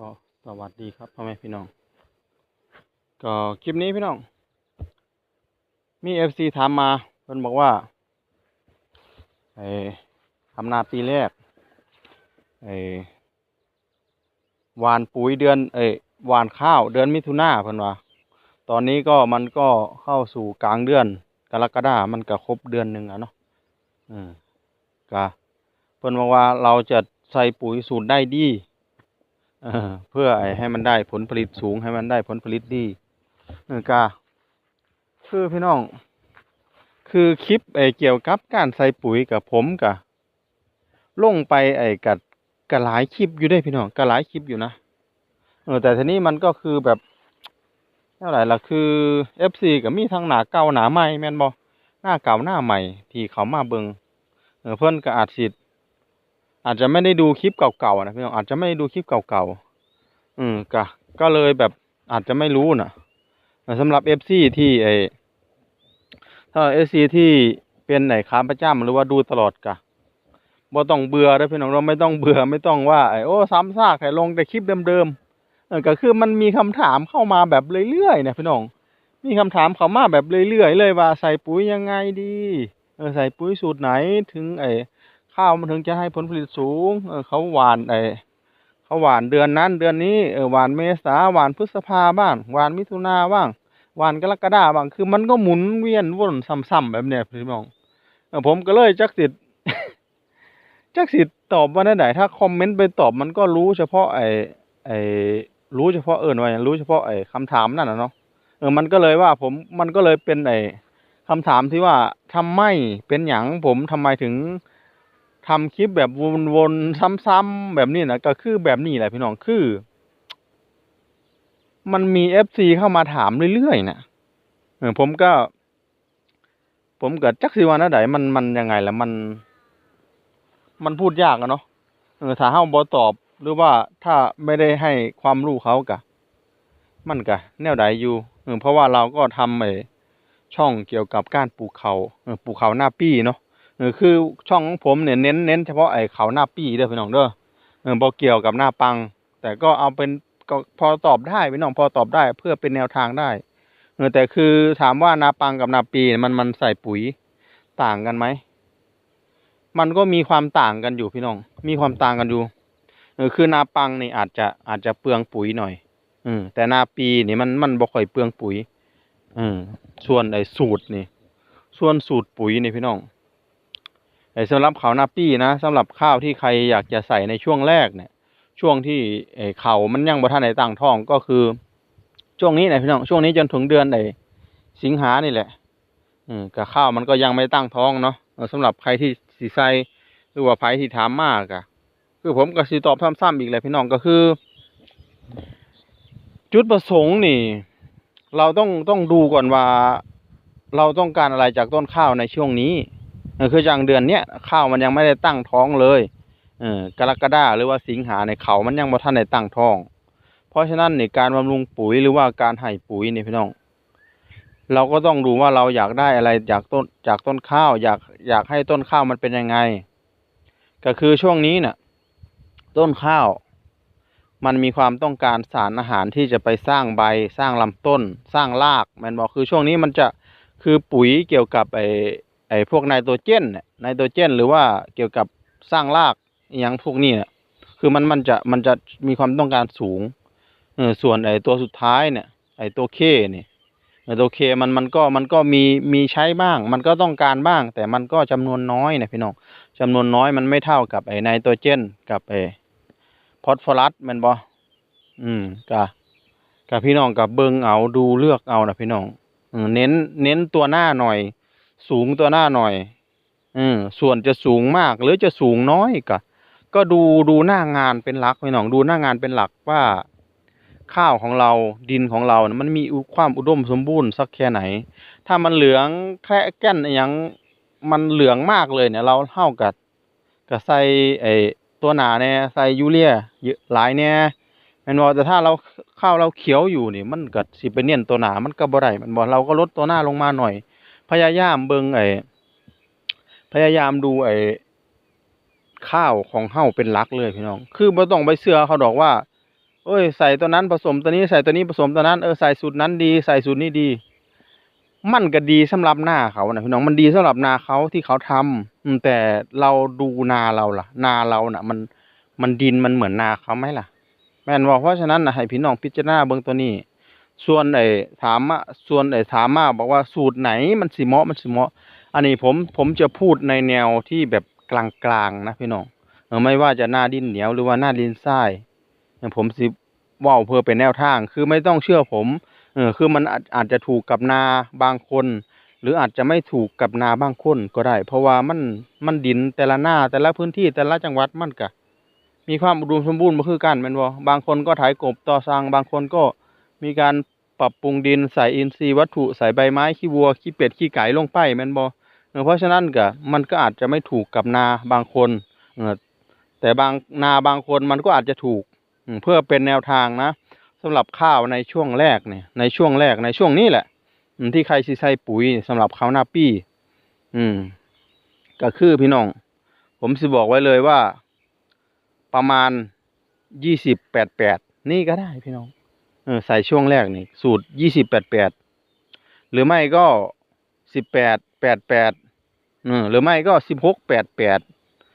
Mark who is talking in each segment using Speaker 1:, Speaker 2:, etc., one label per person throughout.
Speaker 1: ก็สวัสดีครับพ่อแม่พี่น้อง ก็คลิปนี้พี่น้อง มีเอฟซีถามมาเพิ่นบอกว่าไอ้ทำนาปีแรกไอ้วานปุ๋ยเดือนเอ้วานข้าวเดือนมิถุนาเพิ่นว่าตอนนี้ก็มันก็เข้าสู่กลางเดือนกรกฎามันก็ครบเดือนหนึ่งอะเนาะอืมก็เพิ่นบอกว่าเราจะใส่ปุ๋ยสูตรได้ดี เพื่อให้มันได้ผลผลิตสูงให้มันได้ผลผลิตดีเออกาคือพี่น้อง คือคลิปไอเกี่ยวกับการใส่ปุ๋ยกับผมกะลงไปไอ้กับกะหลายคลิปอยู่ได้พี่น้องกะหลายคลิปอยู่นะเออแต่ทีนี้มันก็คือแบบเท่าไหร่ล่ะคือ FC ก็มีทั้งหนาเก่าหนาใหม่แม่นบ่หน้าเก่าหน้าใหม่ที่เขามาเบิงเออเพิ่นก็อาจสิอาจจะไม่ได้ดูคลิปเก่าๆนะพี่น้องอาจจะไม่ได้ดูคลิปเก่าๆ อืมก็ก็เลยแบบอาจจะไม่รู้นะสำหรับเอฟซีที่ไอถ้าเอฟซีที่เป็นไหนค้าประจำหรือว่าดูตลอดกะบ่ต้องเบื่อนะพี่น้องเราไม่ต้องเบื่อไม่ต้องว่าไอโอ้ซ้ำซากให้ลงแต่คลิปเดิมๆเออก็คือมันมีคำถามเข้ามาแบบเรื่อยๆนะพี่น้อง มีคำถามเข้ามาแบบเรื่อยๆเลยว่าใส่ปุ๋ยยังไงดีเออใส่ปุ๋ยสูตรไหนถึงไอข้าวมันถึงจะให้ผลผลิตสูง เออเขาหวานไอ เขาหวานเดือนนั้นเดือนนี้เออหวานเมษาหวานพฤษภาบ้างหวานมิถุนาบ้างหวานกรกฎาบ้างคือมันก็หมุนเวียนวนซ้ำๆแบบเนี้ยพี่น้องเออผมก็เลยจักสิทธิ์จักสิทธิ์ตอบว่าได้ไหนถ้าคอมเมนต์ไปตอบมันก็รู้เฉพาะไอ้ไอ้รู้เฉพาะเอิญว่าอย่างรู้เฉพาะไอ้คำถามนั่นนะเนาะเออมันก็เลยว่าผมมันก็เลยเป็นไอ้คำถามที่ว่าทำไมเป็นหยังผมทำไมถึง ทำคลิปแบบวนๆซ้ำๆแบบนี้นะก็คือแบบนี้แหละพี่น้องคือ มันมีเอฟซีเข้ามาถามเรื่อยๆนะเออผมก็ ผมเกิดจักสิวานะไดมันมันยังไงละมัน มันพูดยากอะเนาะเออถ้าเฮาบ่ตอบหรือว่าถ้าไม่ได้ให้ความรู้เขากะ มันกะ แนวใดอยู่เออเพราะว่าเราก็ทำไอช่องเกี่ยวกับการปลูกเขาเออปลูกเขาหน้าปี้เนาะ คือช่องของผมเนี่ยเน้นเน้นเฉพาะไอ้เขาหน้าปี้เด้อพี่น้องเด้อเออบ่เกี่ยวกับหน้าปัง แต่ก็เอาเป็นก็พอตอบได้พี่น้องพอตอบได้เพื่อเป็นแนวทางได้เออแต่คือถามว่าหนาปังกับหนาปีมันมันใส่ปุ๋ยต่างกันไหม มันก็มีความต่างกันอยู่พี่น้อง มีความต่างกันอยู่เออคือหนาปังนี่อาจจะอาจจะเปลืองปุ๋ยหน่อยอืมแต่หนาปีนี่มันมันบ่ค่อยเปลืองปุ๋ยอืมส่วนไอ้สูตรนี่ ส่วนสูตรปุ๋ยนี่พี่น้อง สำหรับข้าวนาปี้นะสำหรับข้าวที่ใครอยากจะใส่ในช่วงแรกเนี่ย ช่วงที่เขามันยังบ่ทันได้ตั้งท้องก็คือ ช่วงนี้นะพี่น้องช่วงนี้จนถึงเดือนไอ้สิงหานี่แหละอืมกับข้าวมันก็ยังไม่ตั้งท้องเนาะเออสำหรับใครที่สิใส่หรือว่าใครที่ถามมากอะคือผมก็สิตอบซ้ำๆอีกแหละพี่น้องก็คือ จุดประสงค์นี่ เราต้องต้องดูก่อนว่า เราต้องการอะไรจากต้นข้าวในช่วงนี้ คืออย่างเดือนเนี้ยข้าวมันยังไม่ได้ตั้งท้องเลยเออกรกฎาหรือว่าสิงหาในเขามันยังบ่ทันได้ตั้งท้อง เพราะฉะนั้นในการบำรุงปุ๋ยหรือว่าการให้ปุ๋ยนี่พี่น้อง เราก็ต้องดูว่าเราอยากได้อะไรจากต้นจากต้นข้าว อยากอยากให้ต้นข้าวมันเป็นยังไง ก็คือช่วงนี้น่ะ ต้นข้าว มันมีความต้องการสารอาหารที่จะไปสร้างใบสร้างลำต้น สร้างรากแมันบอกคือช่วงนี้มันจะคือปุ๋ยเกี่ยวกับไอ ไอ้พวกไนโตรเจนเนี่ยไนโตรเจน หรือว่าเกี่ยวกับสร้างรากอหยังพวกนี้เนี่ยคือมันมันจะมันจะมีความต้องการสูงเออส่วนไอ้ตัวสุดท้ายเนี่ยไอ้ตัวเคเนี่ยไอ้ตัวเคมันมันก็มันก็มีมีใช้บ้าง มันก็ต้องการบ้าง แต่มันก็จำนวนน้อยนะพี่น้องจำนวนน้อยมันไม่เท่ากับไอ้ไนโตรเจน กับไอ้พอสฟอรัสมันบ่อืมกะกะพี่น้องกับเบิงเอาดูเลือกเอานะพี่น้องเน้นเน้นตัวหน้าหน่อย สูงตัวหน้าหน่อยอืมส่วนจะสูงมากหรือจะสูงน้อยก็ก็ดูดูหน้างานเป็นหลักพี่น้องดูหน้างานเป็นหลักว่า ข้าวของเราดินของเรานะมันมีความอุดมสมบูรณ์สักแค่ไหน ถ้ามันเหลืองแค่แก่นอหยังมันเหลืองมากเลยเนี่ย เราเท่ากับกับใส่ไอตัวหนาเนี่ยใส่ยูเรียเยอะหลายเนี่ยแม่นบ่แต่ถ้าเราข้าวเราเขียวอยู่นี่ มันก็สิไปเน้นตัวหนามันก็บ่ได้มันบ่เราก็ลดตัวหน้าลงมาหน่อย พยายามเบิ่งไอ้พยายามดูไอ้ข้าวของเฮาเป็นหลักเลยพี่น้อง คือบ่ต้องไปเชื่อเขาดอกว่าโอ้ย ใส่ตัวนั้นผสมตัวนี้ใส่ตัวนี้ผสมตัวนั้นเออใส่สูตรนั้นดี ใส่สูตรนี้ดี มันก็ดีสำหรับหน้าเขานะพี่น้องมันดีสำหรับนาเขาที่เขาทำอืมแต่เราดูนาเราล่ะ นาเราน่ะ มันมันดินมันเหมือนนาเขาไหมล่ะ แม่นบอกเพราะฉะนั้นนะให้พี่น้องพิจารณาเบื้องตัวนี้ ส่วนไอ้ถามมาส่วนไอ้ถามมาบอกว่าสูตรไหนมันสิเหมาะมันสิเหมาะ อันนี้ผมผมจะพูดในแนวที่แบบกลางๆนะพี่น้องไม่ว่าจะหน้าดินเหนียวหรือว่าหน้าดินทรายผมสิว่าเพื่อเป็นแนวทาง คือไม่ต้องเชื่อผมเออคือมันอาจอาจจะถูกกับนาบางคน หรืออาจจะไม่ถูกกับนาบางคนก็ได้ เพราะว่ามันมันดินแต่ละหน้าแต่ละพื้นที่แต่ละจังหวัดมันก็มีความอุดมสมบูรณ์บ่คือกันแม่นบ่บางคนก็ไถกบต่อสร้างบางคนก็ มีการปรับปรุงดินใส่อินทรีย์วัตถุใส่ใบไม้ขี้วัวขี้เป็ดขี้ไก่ลงไปแมนบ่อเพราะฉะนั้นก็มันก็อาจจะไม่ถูกกับนาบางคนเออแต่บางนาบางคนมันก็อาจจะถูกเพื่อเป็นแนวทางนะสำหรับข้าวในช่วงแรกเนี่ยในช่วงแรกในช่วงนี้แหละที่ใครสิใส่ปุ๋ยสำหรับข้าวหน้าปี้ อืม ก็คือพี่น้อง ผมสิบอกไว้เลยว่า ประมาณยี่สิบแปดแปดนี่ก็ได้พี่น้อง เออใส่ช่วงแรกนี่ สูตรยี่สิบแปดแปดหรือไม่ก็สิบแปดแปดแปดเออหรือไม่ก็สิบหกแปดแปด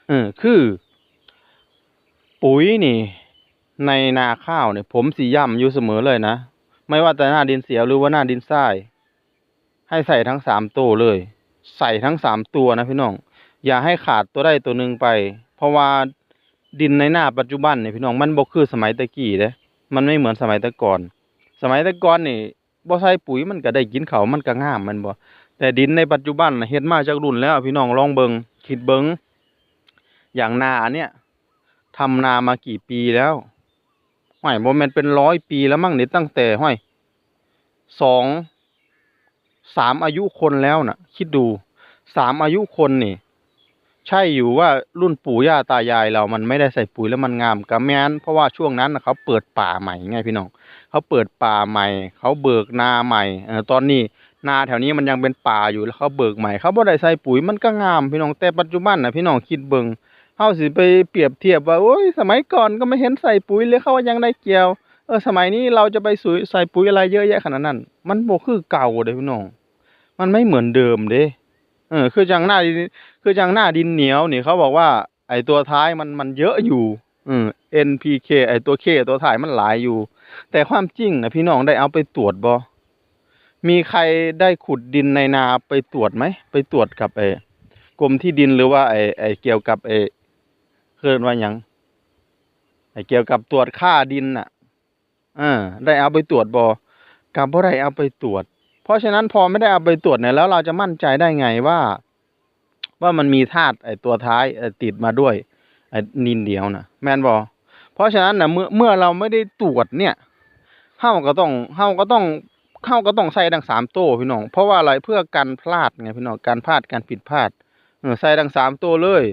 Speaker 1: เออคือ ปุ๋ยนี่ ในนาข้าวเนี่ย ผมสีย่ำอยู่เสมอเลยนะ ไม่ว่าแต่หน้าดินเสียหรือว่าหน้าดินทราย ให้ใส่ทั้งสามตัวเลย ใส่ทั้งสามตัวนะพี่น้อง อย่าให้ขาดตัวใดตัวหนึ่งไป เพราะว่าดินในหน้าปัจจุบันเนี่ยพี่น้องมันบ่คือสมัยตะกี้เด้ มันไม่เหมือนสมัยแต่ก่อน สมัยแต่ก่อนนี่บ่ใส่ปุ๋ยมันก็ได้กินเขาวมันก็งามมันบ่แต่ดินในปัจจุบันน่ะเฮ็ดมาจากรุ่นแล้ว พี่น้องลองเบิงคิดเบิงอย่างนาอันเนี้ยทำนามากี่ปีแล้วห้อยบ่แม่นเป็นร้อยปีแล้วมั้งนี่ตั้งแต่ห้อยสองสามอายุคนแล้วน่ะ คิดดูสามอายุคนนี่ ใช่อยู่ว่ารุ่นปู่ย่าตายายเรามันไม่ได้ใส่ปุ๋ยแล้วมันงามกะแม่นเพราะว่าช่วงนั้นนะเขาเปิดป่าใหม่ไงพี่น้องเขาเปิดป่าใหม่ เขาเบิกนาใหม่เออตอนนี้นาแถวนี้มันยังเป็นป่าอยู่แล้วเขาเบิกใหม่เขาบ่ได้ใส่ปุ๋ยมันก็งามพี่น้องแต่ปัจจุบันนะพี่น้องคิดเบิ่งเฮาสิไปเปรียบเทียบว่าโอ้ยสมัยก่อนก็ไม่เห็นใส่ปุ๋ยเลยเขาว่ายังได้เกี่ยวเออสมัยนี้เราจะไปสุยใส่ปุ๋ยอะไรเยอะแยะขนาดนั้น มันโบคือเก่าเด้พี่น้องมันไม่เหมือนเดิมเด้ เออคือจังหน้าดินคือจังหน้าดินเหนียวนี่เขาบอกว่า ไอตัวท้ายมันมันเยอะอยู่อืม NPK ไอตัว K ตัวท้ายมันหลายอยู่ แต่ความจริงนะพี่น้องได้เอาไปตรวจบ่มีใครได้ขุดดินในนาไปตรวจไหมไปตรวจกับไอกรมที่ดินหรือว่าไอไอเกี่ยวกับไอ้เรียกว่าหยังไอเกี่ยวกับตรวจค่าดินน่ะเออได้เอาไปตรวจบ่กับบ่ได้เอาไปตรวจ ราะฉะนั้นพอไม่ได้เอาไปตรวจเนี่ยแล้วเราจะมั่นใจได้ไงว่า ว่ามันมีธาตุไอตัวท้ายเอ่อติดมาด้วยไอนินเดียวน่ะแมนบ่เพราะฉะนั้นน่ะเมื่อเมื่อเราไม่ได้ตรวจเนี่ยเฮาก็ต้องเฮาก็ต้องเฮาก็ต้องใส่ทั้งสามตัวพี่น้อง เพราะว่าอะไรเพื่อกันพลาดไงพี่น้องการพลาดการผิดพลาดใส่ทั้งสามตัวเลย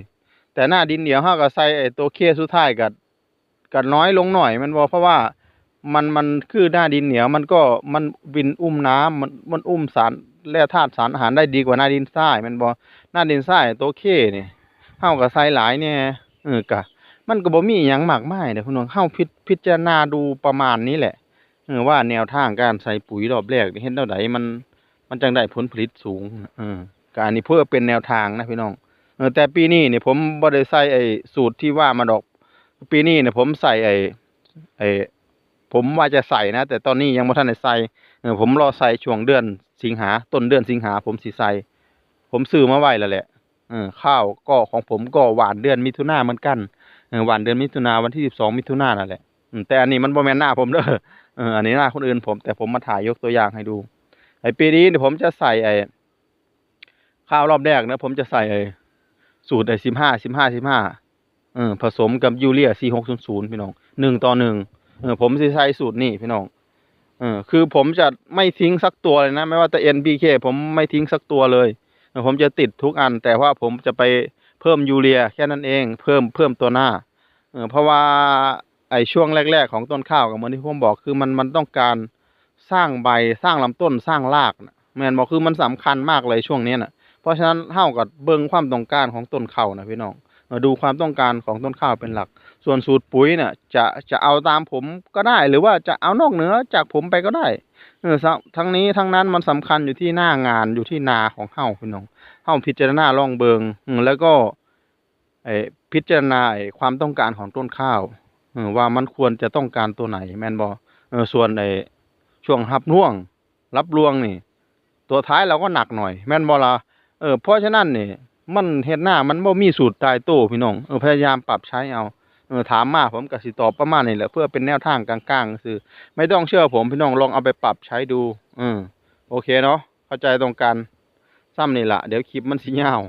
Speaker 1: แต่หน้าดินเหนียวเฮาก็ใส่ไอตัวเคสุดท้ายก็ก็น้อยลงหน่อยมันบ่เพราะว่า มันมันคือหน้าดินเหนียวมันก็มันวินอุ้มน้ำมันมันอุ้มสารแร่ธาตุสารอาหารได้ดีกว่าหน้าดินทรายมันบ่หน้าดินทรายตัวเคนี่ยเฮาก็ใส่หลายเนี่ยเออกะ มันก็บ่มีหยังมากมายเด้อพี่น้องเฮาพิจพิจารณาดูประมาณนี้แหละเออว่าแนวทางการใส่ปุ๋ยรอบแรกนี่เฮ็ดแนวใดมัน มันจังได้ผลผลิตสูงเออก็อันนี้เพื่อเป็นแนวทางนะพี่น้องเออแต่ปีนี้เนี่ยผมบ่ได้ใส่ไอ้สูตรที่ว่ามาดอก ปีนี้เนี่ยผมใส่ไอ้ไอ้ ผมว่าจะใส่นะ แต่ตอนนี้ยังไม่ทันได้ใส่เออผมรอใส่ช่วงเดือนสิงหาต้นเดือนสิงหาผมสิใส่ผมซื้อมาไว้แล้วแหละเออข้าวก็ของผมก็หวานเดือนมิถุนาเหมือนกันเออหวานเดือนมิถุนาวันที่สิบสองมิถุนานั่นแหละแต่อันนี้มันบ่แมนหน้าผมเด้ออันนี้หน้าคนอื่นผม แต่ผมมาถ่ายยกตัวอย่างให้ดู ไอ้ปีนี้เดี๋ยวผมจะใส่ไอ้ข้าวรอบแรกนะผมจะใส่ไอ้สูตรไอ้สิบห้าสิบห้าสิบห้าเออผสมกับยูเรียสี่หกศูนย์ศูนย์พี่น้องหนึ่งต่อหนึ่ง เออผมสิใช้สูตรนี่พี่น้องเออคือผมจะไม่ทิ้งสักตัวเลยนะ ไม่ว่าแต่ NPK ผมไม่ทิ้งสักตัวเลยเออผมจะติดทุกอัน แต่ว่าผมจะไปเพิ่มยูเรียแค่นั้นเอง เพิ่มเพิ่มตัวหน้าเออเพราะว่าไอช่วงแรก ๆ ของต้นข้าวกับเหมือนที่ผมบอกคือมันมันต้องการสร้างใบสร้างลำต้นสร้างรากนะแมนบอกคือมันสำคัญมากเลยช่วงนี้นะเพราะฉะนั้นเท่ากับเบิ่งความต้องการของต้นข้าวนะพี่น้องเออดูความต้องการของต้นข้าวเป็นหลัก ส่วนสูตรปุ๋ยเนี่ยจะจะเอาตามผมก็ได้ หรือว่าจะเอานอกเหนือจากผมไปก็ได้เออทั้งนี้ทั้งนั้นมันสำคัญอยู่ที่หน้างานอยู่ที่นาของเฮาพี่น้องเฮาพิจารณาลองเบิงแล้วก็ไอพิจารณาไอความต้องการของต้นข้าวเออว่ามันควรจะต้องการตัวไหนแมนบ่เออส่วนไอช่วงรับน่วง รับรวงนี่ ตัวท้ายเราก็หนักหน่อย แมนบ่ล่ะเออเพราะฉะนั้นนี่มันเฮ็ดหน้ามันบ่มีสูตรตายตัวพี่น้องเออพยายามปรับใช้เอา ถามมาผมก็สิตอบประมาณนี้แหละเพื่อเป็นแนวทางกลางๆคือไม่ต้องเชื่อผมพี่น้องลองเอาไปปรับใช้ดู อืมโอเคเนาะเข้าใจตรงกันซ้ำนี่แหละเดี๋ยวคลิปมันสิยาว